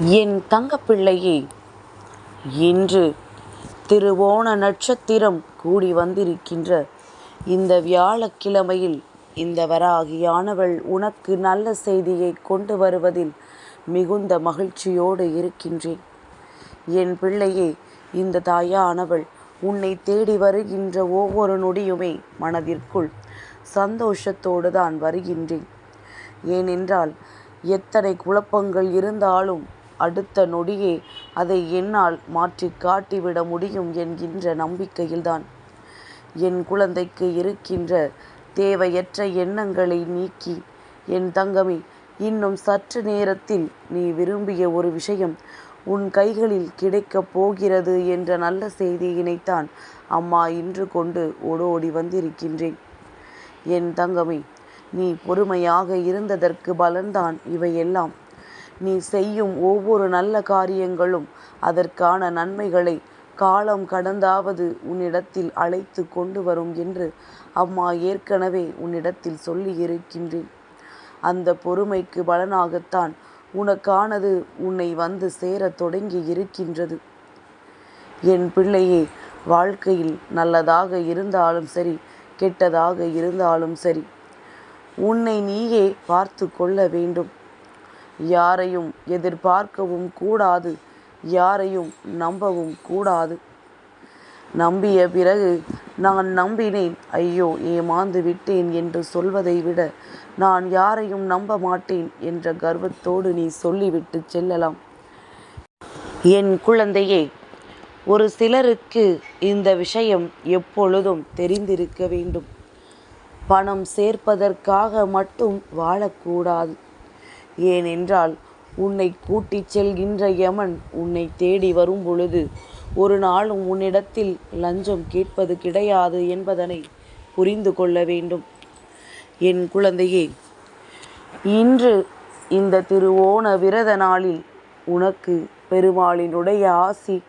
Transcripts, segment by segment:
என் தங்கப்பிள்ளையே இன்று திருவோண நட்சத்திரம் கூடி வந்திருக்கின்ற இந்த வியாழக்கிழமையில் இந்த வராகியானவள் உனக்கு நல்ல செய்தியை கொண்டு வருவதில் மிகுந்த மகிழ்ச்சியோடு இருக்கின்றேன். என் பிள்ளையே இந்த தாயானவள் உன்னை தேடி வருகின்ற ஒவ்வொரு நொடியுமே மனதிற்குள் சந்தோஷத்தோடு தான் வருகின்றேன். ஏனென்றால் எத்தனை குழப்பங்கள் இருந்தாலும் அடுத்த நொடியே அதை என்னால் மாற்றி காட்டிவிட முடியும் என்கின்ற நம்பிக்கையில்தான். என் குழந்தைக்கு இருக்கின்ற தேவையற்ற எண்ணங்களை நீக்கி என் தங்கமே இன்னும் சற்று நேரத்தில் நீ விரும்பிய ஒரு விஷயம் உன் கைகளில் கிடைக்கப் போகிறது என்ற நல்ல செய்தியினைத்தான் அம்மா இன்று கொண்டு ஓடோடி வந்திருக்கின்றேன். என் தங்கமே நீ பொறுமையாக இருந்ததற்கு பலன்தான் இவையெல்லாம். நீ செய்யும் ஒவ்வொரு நல்ல காரியங்களும் அதற்கான நன்மைகளை காலம் கடந்தாவது உன்னிடத்தில் அழைத்து கொண்டு வரும் என்று அம்மா ஏற்கனவே உன்னிடத்தில் சொல்லி இருக்கின்றேன் அந்த பொறுமைக்கு பலனாகத்தான் உனக்கானது உன்னை வந்து சேரத் தொடங்கி இருக்கின்றது. என் பிள்ளையே வாழ்க்கையில் நல்லதாக இருந்தாலும் சரி கெட்டதாக இருந்தாலும் சரி உன்னை நீயே பார்த்து கொள்ள வேண்டும். யாரையும் எதிர்பார்க்கவும் கூடாது யாரையும் நம்பவும் கூடாது. நம்பிய பிறகு நான் நம்பினேன் ஐயோ ஏமாந்து விட்டேன் என்று சொல்வதை விட நான் யாரையும் நம்ப மாட்டேன் என்ற கர்வத்தோடு நீ சொல்லிவிட்டு செல்லலாம். என் குழந்தையே ஒரு சிலருக்கு இந்த விஷயம் எப்பொழுதும் தெரிந்திருக்க வேண்டும். பணம் சேர்ப்பதற்காக மட்டும் வாழக்கூடாது. ஏனென்றால் உன்னை கூட்டிச் செல்கின்ற யமன் உன்னை தேடி வரும் பொழுது ஒரு நாளும் உன்னிடத்தில் லஞ்சம் கேட்பது கிடையாது என்பதனை புரிந்து கொள்ள வேண்டும். என் குழந்தையே இன்று இந்த திருவோண விரத நாளில் உனக்கு பெருமாளினுடைய ஆசி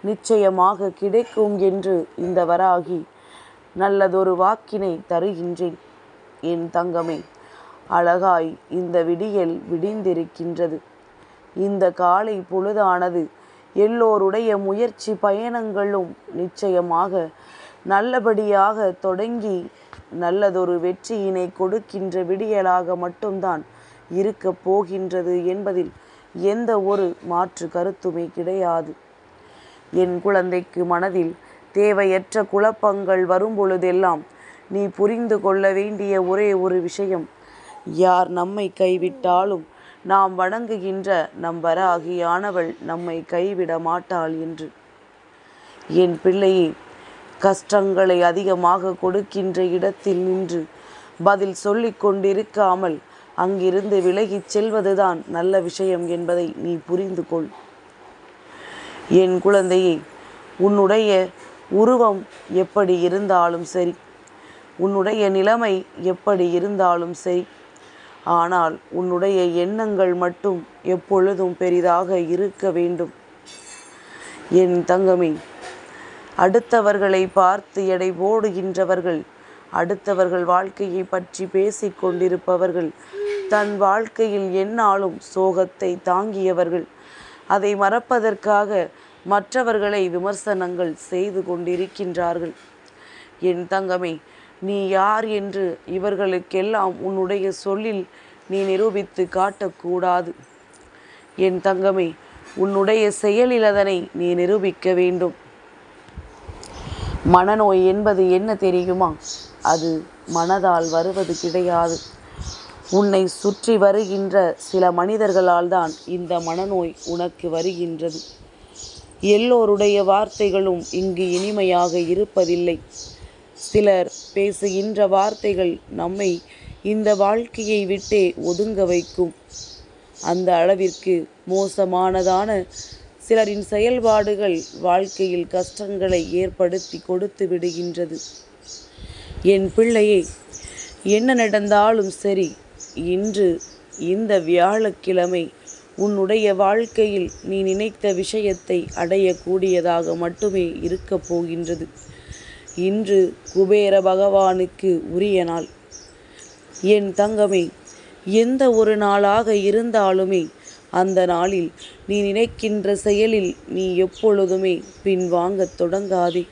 நிச்சயமாக கிடைக்கும் என்று இந்த வராகி நல்லதொரு வாக்கினை தருகின்றேன். என் தங்கமே அழகாய் இந்த விடியல் விடிந்திருக்கின்றது. இந்த காலை பொழுதானது. எல்லோருடைய முயற்சி பயணங்களும் நிச்சயமாக நல்லபடியாக தொடங்கி நல்லதொரு வெற்றியினை கொடுக்கின்ற விடியலாக மட்டும்தான் இருக்கப் போகின்றது என்பதில் எந்த ஒரு மாற்று கருத்துமே கிடையாது. என் குழந்தைக்கு மனதில் தேவையற்ற குழப்பங்கள் வரும் பொழுதெல்லாம் நீ புரிந்து கொள்ள வேண்டிய ஒரே ஒரு விஷயம் யார் நம்மை கைவிட்டாலும் நாம் வணங்குகின்ற நம் வராகியானவள் நம்மை கைவிட மாட்டாள் என்று. என் பிள்ளையே கஷ்டங்களை அதிகமாக கொடுக்கின்ற இடத்தில் நின்று பதில் சொல்லிக் கொண்டிருக்காமல் அங்கிருந்து விலகிச் செல்வதுதான் நல்ல விஷயம் என்பதை நீ புரிந்து கொள். என் குழந்தையே உன்னுடைய உருவம் எப்படி இருந்தாலும் சரி. உன்னுடைய நிலைமை எப்படி இருந்தாலும் சரி. ஆனால் உன்னுடைய எண்ணங்கள் மட்டும் எப்பொழுதும் பெரிதாக இருக்க வேண்டும். என் தங்கமே அடுத்தவர்களை பார்த்து எடை போடுகின்றவர்கள் அடுத்தவர்கள் வாழ்க்கையை பற்றி பேசிக் கொண்டிருப்பவர்கள் தன் வாழ்க்கையில் என்னாலும் சோகத்தை தாங்கியவர்கள். அதை மறப்பதற்காக மற்றவர்களை விமர்சனங்கள் செய்து கொண்டிருக்கின்றார்கள். என் தங்கமே நீ யார் என்று இவர்களுக்கெல்லாம் உன்னுடைய சொல்லில் நீ நிரூபித்து காட்டக்கூடாது. என் தங்கமே உன்னுடைய செயலில் அதனை நீ நிரூபிக்க வேண்டும். மனநோய் என்பது என்ன தெரியுமா? அது மனதால் வருவது கிடையாது. உன்னை சுற்றி வருகின்ற சில மனிதர்களால் தான் இந்த மனநோய் உனக்கு வருகின்றது. எல்லோருடைய வார்த்தைகளும் இங்கு இனிமையாக இருப்பதில்லை. சிலர் பேசுகின்ற வார்த்தைகள் நம்மை இந்த வாழ்க்கையை விட்டே ஒதுங்க வைக்கும். அந்த அளவிற்கு மோசமானதான சிலரின் செயல்பாடுகள் வாழ்க்கையில் கஷ்டங்களை ஏற்படுத்தி கொடுத்து விடுகின்றது. என் பிள்ளையே என்ன நடந்தாலும் சரி இன்று இந்த வியாழக்கிழமை உன்னுடைய வாழ்க்கையில் நீ நினைத்த விஷயத்தை அடையக்கூடியதாக மட்டுமே இருக்கப் போகின்றது. இன்று குபேர பகவானுக்கு உரிய நாள். என் தங்கமே எந்த ஒரு நாளாக இருந்தாலுமே அந்த நாளில் நீ நினைக்கின்ற செயலில் நீ எப்பொழுதுமே பின்வாங்கத் தொடங்காதே.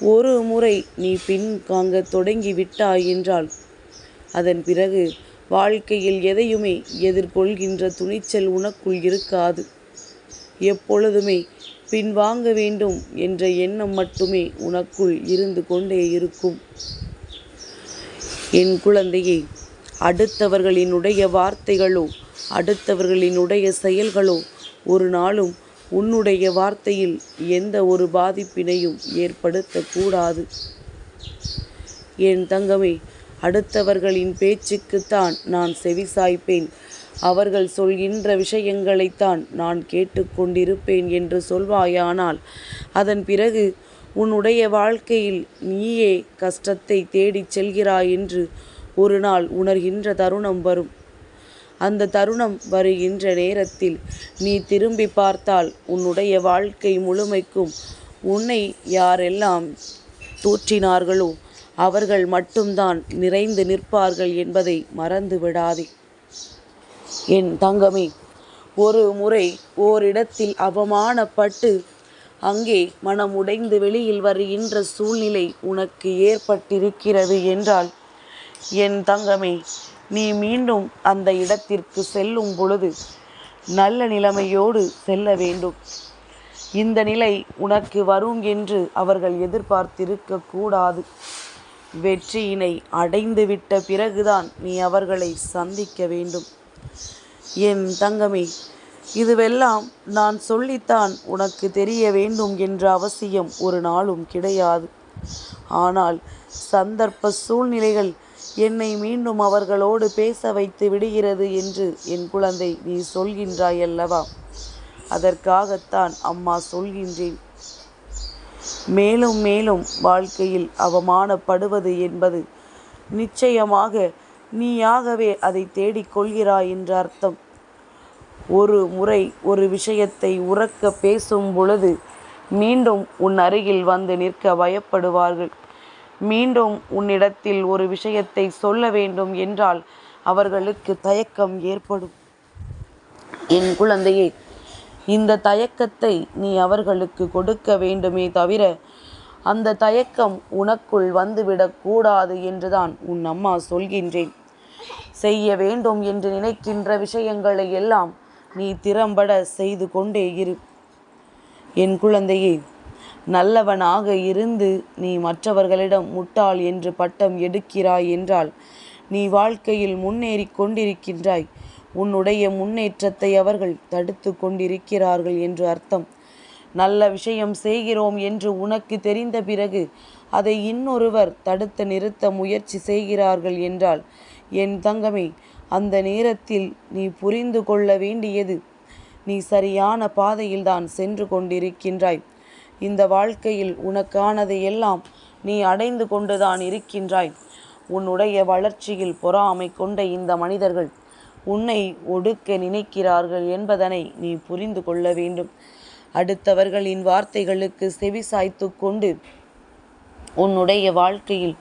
ஒரு முறை நீ பின் வாங்கத் தொடங்கி விட்டாய் என்றால் அதன் பிறகு வாழ்க்கையில் எதையுமே எதிர்கொள்கின்ற துணிச்சல் உனக்குள் இருக்காது. எப்பொழுதுமே பின்வாங்க வேண்டும் என்ற எண்ணம் மட்டுமே உனக்குள் இருந்து கொண்டே இருக்கும். என் குழந்தையே அடுத்தவர்களினுடைய வார்த்தைகளோ அடுத்தவர்களினுடைய செயல்களோ ஒரு நாளும் உன்னுடைய வார்த்தையில் எந்த ஒரு பாதிப்பினையும் ஏற்படுத்தக்கூடாது என் தங்கமே அடுத்தவர்களின் பேச்சுக்குத்தான் நான் செவிசாய்ப்பேன். அவர்கள் சொல்கின்ற விஷயங்களைத்தான் நான் கேட்டுக்கொண்டிருப்பேன் என்று சொல்வாயானால் அதன் பிறகு உன்னுடைய வாழ்க்கையில் நீயே கஷ்டத்தை தேடிச் செல்கிறாய் என்று ஒரு நாள் உணர்கின்ற தருணம் வரும். அந்த தருணம் வருகின்ற நேரத்தில் நீ திரும்பி பார்த்தால் உன்னுடைய வாழ்க்கை முழுமைக்கும் உன்னை யாரெல்லாம் தூற்றினார்களோ அவர்கள் மட்டும்தான் நிறைந்து நிற்பார்கள் என்பதை மறந்து விடாதே என் தங்கமே ஒரு முறை ஓரிடத்தில் அவமானப்பட்டு அங்கே மனம் உடைந்து வெளியில் வருகின்ற சூழ்நிலை உனக்கு ஏற்பட்டிருக்கிறது என்றால் என் தங்கமே நீ மீண்டும் அந்த இடத்திற்கு செல்லும் பொழுது நல்ல நிலைமையோடு செல்ல வேண்டும். இந்த நிலை உனக்கு வரும் என்று அவர்கள் எதிர்பார்த்திருக்க கூடாது. வெற்றியினை அடைந்துவிட்ட பிறகுதான் நீ அவர்களை சந்திக்க வேண்டும். என் தங்கமே இதுவெல்லாம் நான் சொல்லித்தான் உனக்கு தெரிய வேண்டும் என்ற அவசியம் ஒரு நாளும் கிடையாது. ஆனால் சந்தர்ப்ப சூழ்நிலைகள் என்னை மீண்டும் அவர்களோடு பேச வைத்து விடுகிறது என்று என் குழந்தை நீ சொல்கின்றாய் அல்லவா அதற்காகத்தான் அம்மா சொல்கின்றேன். மேலும் மேலும் வாழ்க்கையில் அவமானப்படுவது என்பது நிச்சயமாக நீயாகவே அதை தேடிக்கொள்கிறாய் என்று அர்த்தம். ஒரு முறை ஒரு விஷயத்தை உறக்க பேசும் பொழுது மீண்டும் உன் அருகில் வந்து நிற்க பயப்படுவார்கள். மீண்டும் உன்னிடத்தில் ஒரு விஷயத்தை சொல்ல வேண்டும் என்றால் அவர்களுக்கு தயக்கம் ஏற்படும். என் குழந்தையே இந்த தயக்கத்தை நீ அவர்களுக்கு கொடுக்க வேண்டுமே தவிர அந்த தயக்கம் உனக்குள் வந்துவிடக்கூடாது என்றுதான் உன் அம்மா சொல்கின்றேன். செய்ய வேண்டும் என்று நினைக்கின்ற விஷயங்களை எல்லாம் நீ திறம்பட செய்து கொண்டே இரு. என் குழந்தையே நல்லவனாக இருந்து நீ மற்றவர்களிடம் முட்டாள் என்று பட்டம் எடுக்கிறாய் என்றால் நீ வாழ்க்கையில் முன்னேறி கொண்டிருக்கின்றாய். உன்னுடைய முன்னேற்றத்தை அவர்கள் தடுத்து கொண்டிருக்கிறார்கள் என்று அர்த்தம். நல்ல விஷயம் செய்கிறோம் என்று உனக்கு தெரிந்த பிறகு அதை இன்னொருவர் தடுத்து நிறுத்த முயற்சி செய்கிறார்கள் என்றால் என் தங்கமே அந்த நேரத்தில் நீ புரிந்து கொள்ள வேண்டியது. நீ சரியான பாதையில்தான் சென்று கொண்டிருக்கின்றாய். இந்த வாழ்க்கையில் உனக்கானதை எல்லாம் நீ அடைந்து கொண்டுதான் இருக்கின்றாய். உன்னுடைய வளர்ச்சியில் பொறாமை கொண்ட இந்த மனிதர்கள் உன்னை ஒடுக்க நினைக்கிறார்கள் என்பதனை நீ புரிந்து கொள்ள வேண்டும். அடுத்தவர்களின் வார்த்தைகளுக்கு செவி சாய்த்து கொண்டு உன்னுடைய வாழ்க்கையில்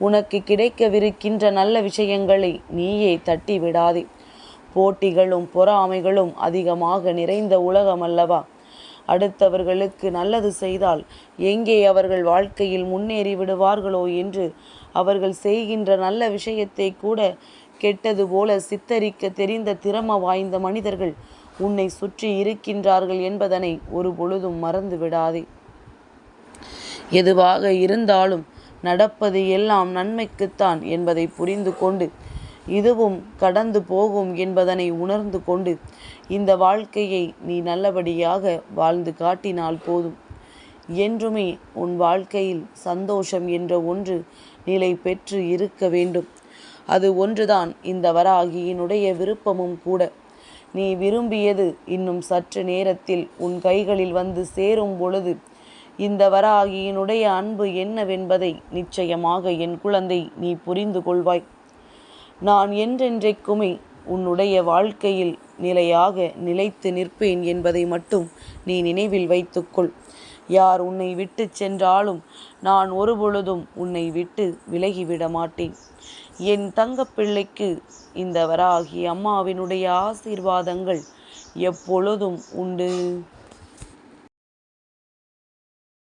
உனக்கு கிடைக்கவிருக்கின்ற நல்ல விஷயங்களை நீயே தட்டி விடாதே போட்டிகளும் பொறாமைகளும் அதிகமாக நிறைந்த உலகம் அல்லவா அடுத்தவர்களுக்கு நல்லது செய்தால் எங்கே அவர்கள் வாழ்க்கையில் முன்னேறி விடுவார்களோ என்று அவர்கள் செய்கின்ற நல்ல விஷயத்தை கூட கெட்டது போல சித்தரிக்க தெரிந்த திறம வாய்ந்த மனிதர்கள் உன்னை சுற்றி இருக்கின்றார்கள் என்பதனை ஒரு பொழுதும் மறந்து விடாதே எதுவாக இருந்தாலும் நடப்பது எல்லாம் நன்மைக்குத்தான் என்பதை புரிந்து கொண்டு இதுவும் கடந்து போகும் என்பதனை உணர்ந்து கொண்டு இந்த வாழ்க்கையை நீ நல்லபடியாக வாழ்ந்து காட்டினால் போதும். என்றுமே உன் வாழ்க்கையில் சந்தோஷம் என்ற ஒன்று நிலை பெற்று இருக்க வேண்டும். அது ஒன்றுதான் இந்த வராகியினுடைய விருப்பமும் கூட. நீ விரும்பியது இன்னும் சற்று நேரத்தில் உன் கைகளில் வந்து சேரும் பொழுது இந்த வராகியினுடைய அன்பு என்னவென்பதை நிச்சயமாக என் குழந்தை நீ புரிந்து கொள்வாய். நான் என்றென்றைக்குமே உன்னுடைய வாழ்க்கையில் நிலையாக நிலைத்து நிற்பேன் என்பதை மட்டும் நீ நினைவில் வைத்துக்கொள். யார் உன்னை விட்டு சென்றாலும் நான் ஒருபொழுதும் உன்னை விட்டு விலகிவிட மாட்டேன். என் தங்கப்பிள்ளைக்கு இந்த வராகி அம்மாவினுடைய ஆசீர்வாதங்கள் எப்பொழுதும் உண்டு.